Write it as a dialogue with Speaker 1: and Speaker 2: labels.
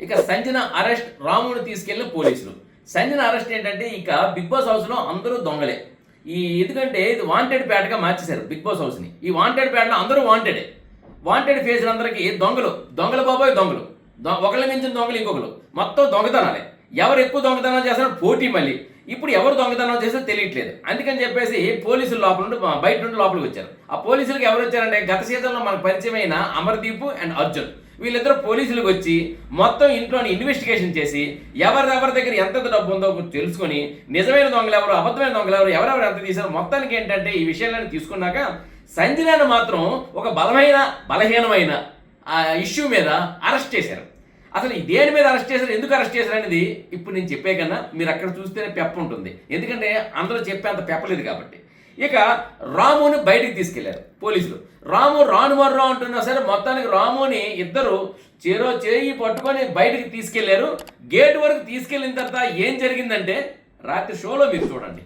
Speaker 1: ఇక సంజన అరెస్ట్ రాముని తీసుకెళ్ళిన పోలీసులు. సంజన అరెస్ట్ ఏంటంటే ఇక బిగ్ బాస్ హౌస్లో అందరూ దొంగలే. ఈ ఎందుకంటే ఇది వాంటెడ్ ప్యాడ్గా మార్చేశారు బిగ్ బాస్ హౌస్ని ఈ వాంటెడ్ పేటలో అందరూ వాంటెడే వాంటెడ్ ఫేజ్ అందరికీ దొంగలు. దొంగల బాబాయ్ దొంగలు. దొ- ఒకళ్ళ మించిన దొంగలు ఇంకొకరు మొత్తం దొంగతనాలే. ఎవరు ఎక్కువ దొంగతనం చేస్తారో పోటీ మళ్ళీ. ఇప్పుడు ఎవరు దొంగతనం చేస్తే తెలియట్లేదు. అందుకని చెప్పేసి పోలీసులు లోపల నుండి బయట నుండి లోపలికి వచ్చారు. ఆ పోలీసులకు ఎవరు వచ్చారంటే గత సీజన్లో మనకు పరిచయమైన అమర్దీప్ అండ్ అర్జున్. వీళ్ళిద్దరు పోలీసులకు వచ్చి మొత్తం ఇంట్లోని ఇన్వెస్టిగేషన్ చేసి ఎవరెవరి దగ్గర ఎంత డబ్బు ఉందో తెలుసుకొని నిజమైన దొంగలు ఎవరు అబద్ధమైన దొంగలు ఎవరు ఎవరెవరు ఎంత తీశారు మొత్తానికి ఏంటంటే ఈ విషయాలను తీసుకున్నాక సంజనాను మాత్రం ఒక బలమైన బలహీనమైన ఆ ఇష్యూ మీద అరెస్ట్ చేశారు. అసలు ఈ దేని మీద అరెస్ట్ చేశారు ఎందుకు అరెస్ట్ చేశారు అనేది ఇప్పుడు నేను చెప్పే కన్నా మీరు అక్కడ చూస్తేనే పెప్ప ఉంటుంది. ఎందుకంటే అందరూ చెప్పేంత పెప్పలేదు కాబట్టి. ఇక రాముని బయటికి తీసుకెళ్ళారు పోలీసులు. రాము రాను మర్రా అంటున్నా సరే మొత్తానికి రాముని ఇద్దరు చేరో చేయి పట్టుకొని బయటికి తీసుకెళ్ళారు. గేట్ వరకు తీసుకెళ్ళిన తర్వాత ఏం జరిగిందంటే రాత్రి షోలో మీరు చూడండి.